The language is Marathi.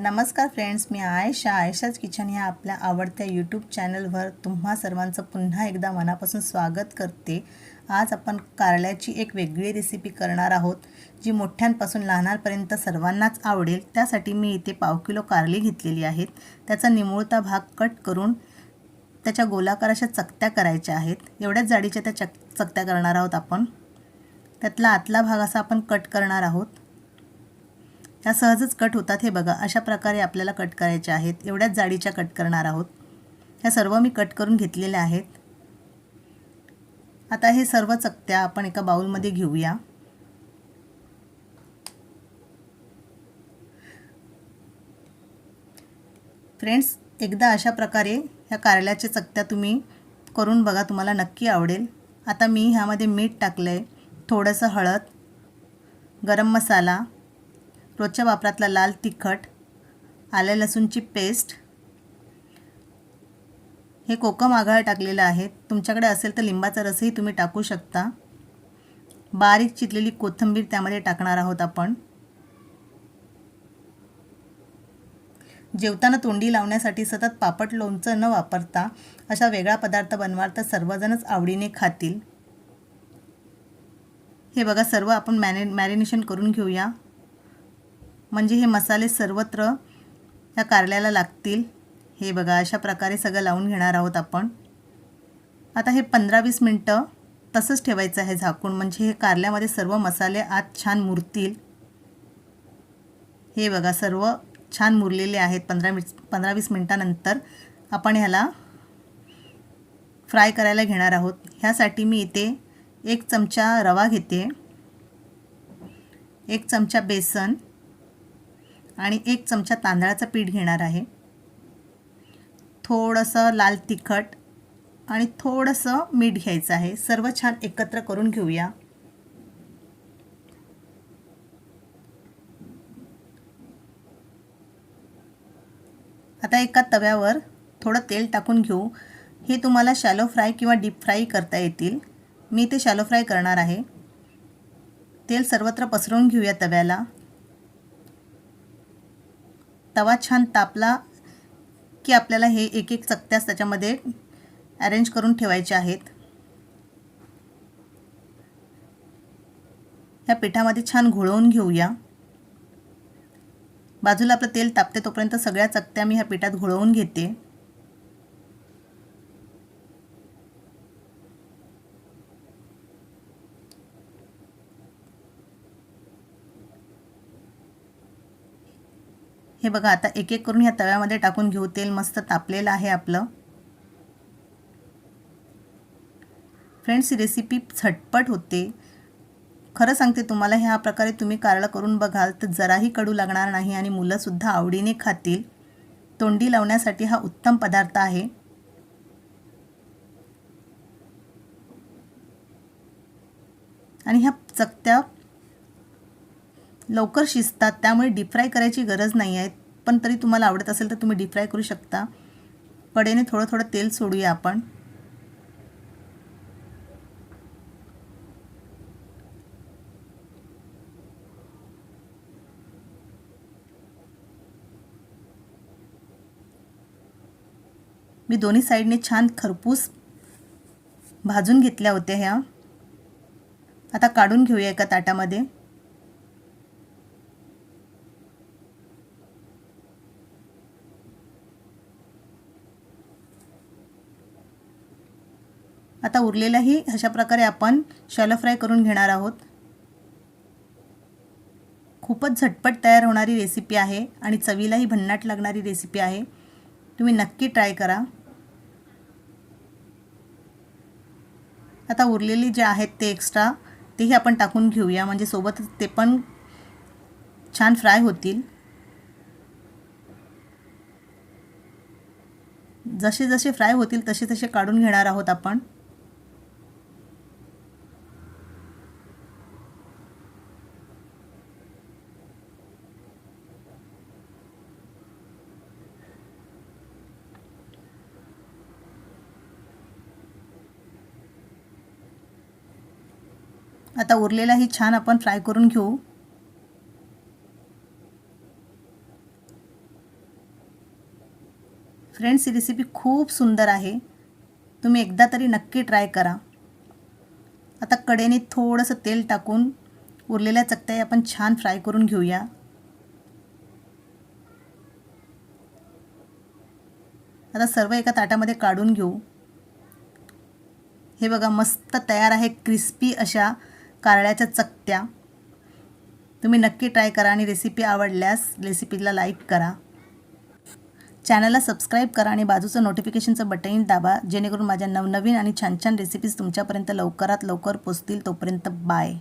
नमस्कार फ्रेंड्स मी आयशा. आयशाच किचन ह्या आपल्या आवडत्या यूट्यूब चॅनलवर तुम्हा सर्वांचं पुन्हा एकदा मनापासून स्वागत करते. आज आपण कारल्याची एक वेगळी रेसिपी करणार आहोत जी मोठ्यांपासून लहानांपर्यंत सर्वांनाच आवडेल. त्यासाठी मी इथे पाव किलो कारली घेतलेली आहेत. त्याचा निमुळता भाग कट करून त्याच्या गोलाकार अशा चकत्या करायच्या आहेत. एवढ्याच जाडीच्या त्या चक चकत्या करणार आहोत आपण. त्यातला आतला भाग असा आपण कट करणार आहोत. ह्या सहजच कट होतात हे बघा. अशा प्रकारे आपल्याला कट करायच्या आहेत. एवढ्याच जाडीच्या कट करणार आहोत. ह्या सर्व मी कट करून घेतलेल्या आहेत. आता हे सर्व चकत्या आपण एका बाउलमध्ये घेऊया. फ्रेंड्स एकदा अशा प्रकारे ह्या कारल्याच्या चकत्या तुम्ही करून बघा तुम्हाला नक्की आवडेल. आता मी ह्यामध्ये मीठ टाकलं आहे थोडंसं हळद गरम मसाला रोजच्या वापरातला लाल तिखट आल्या लसूणची पेस्ट. हे कोकम आघाळ टाकलेलं आहे. तुमच्याकडे असेल तर लिंबाचा रसही तुम्ही टाकू शकता. बारीक चिरलेली कोथिंबीर त्यामध्ये टाकणार आहोत आपण. जेवताना तोंडी लावण्यासाठी सतत पापट लोणचं न वापरता अशा वेगळा पदार्थ बनवाल तर सर्वजणच आवडीने खातील. हे बघा सर्व आपण मॅने मॅरिनेशन करून घेऊया. म्हणजे हे मसाले सर्वत्र ह्या कारल्याला लागतील. हे बघा अशा प्रकारे सगळं लावून घेणार आहोत आपण. आता हे पंधरा वीस मिनटं तसंच ठेवायचं आहे झाकून. म्हणजे हे कारल्यामध्ये सर्व मसाले आत छान मुरतील. हे बघा सर्व छान मुरलेले आहेत. पंधरा मिनिट पंधरा वीस मिनटानंतर आपण ह्याला फ्राय करायला घेणार आहोत. ह्यासाठी मी इथे एक चमचा रवा घेते. एक चमचा बेसन. आणि एक चमचा तांदळाचं पीठ घेणार आहे. थोडंसं लाल तिखट आणि थोडंसं मीठ घ्यायचं आहे. सर्व छान एकत्र करून घेऊया. आता एका तव्यावर थोडं तेल टाकून घेऊ. हे तुम्हाला शॅलो फ्राय किंवा डीप फ्राय करता येतील. मी ते शॅलो फ्राय करणार आहे. तेल सर्वत्र पसरवून घेऊया तव्याला. तवा छान तापला की आपल्याला हे एक एक चकत्यास त्याच्यामध्ये अरेंज करून ठेवायचे आहेत. ह्या पिठामध्ये छान घोळवून घेऊया. बाजूला आपलं तेल तापते तोपर्यंत सगळ्या चकत्या मी ह्या पिठात घोळवून घेते. हे बघा आता एक एक करून ह्या तव्यामध्ये टाकून घेऊ. तेल मस्त तापलेलं आहे आपलं. फ्रेंड्स ही रेसिपी झटपट होते. खरं सांगते तुम्हाला ह्या प्रकारे तुम्ही कारळं करून बघाल तर जराही कडू लागणार नाही आणि मुलंसुद्धा आवडीने खातील. तोंडी लावण्यासाठी हा उत्तम पदार्थ आहे. आणि ह्या चकत्या लवकर शिजतात त्यामुळे डीपफ्राय करायची गरज नाही आहे. पण तरी तुम्हाला आवडत असेल तर तुम्ही डीपफ्राय करू शकता. कडेने थोडं थोडं तेल सोडूया आपण. मी दोन्ही साईडने छान खरपूस भाजून घेतल्या होत्या ह्या. आता काढून घेऊया एका ताटामध्ये. आता उरलेलाही अशा प्रकारे आपण शॅलो फ्राय करून घेणार आहोत. खूपच झटपट तयार होणारी रेसिपी आहे आणि चवीलाही भन्नाट लागणारी रेसिपी आहे. तुम्ही नक्की ट्राय करा. आता उरलेली जे आहेत ते एक्स्ट्रा तेही आपण टाकून घेऊया. म्हणजे सोबतच ते पण छान फ्राय होतील. जसे जसे फ्राय होतील तसे तसे काढून घेणार आहोत आपण. आता उरलेलाही छान आपण फ्राय करून घेऊ. फ्रेंड्स ही रेसिपी खूप सुंदर आहे. तुम्ही एकदा तरी नक्की ट्राय करा. आता कडेने थोडंसं तेल टाकून उरलेल्या चकत्या आपण छान फ्राय करून घेऊया. आता सर्व एका ताटामध्ये काढून घेऊ. हे बघा मस्त तयार आहे क्रिस्पी अशा कारळ्याच्या चकत्या. तुम्ही नक्की ट्राय करा आणि रेसिपी आवडल्यास रेसिपीला लाईक करा. चॅनलला सबस्क्राईब करा आणि बाजूचं नोटिफिकेशनचं बटन दाबा जेणेकरून माझ्या नवनवीन आणि छान छान रेसिपीज तुमच्यापर्यंत लवकरात लवकर पोचतील तोपर्यंत बाय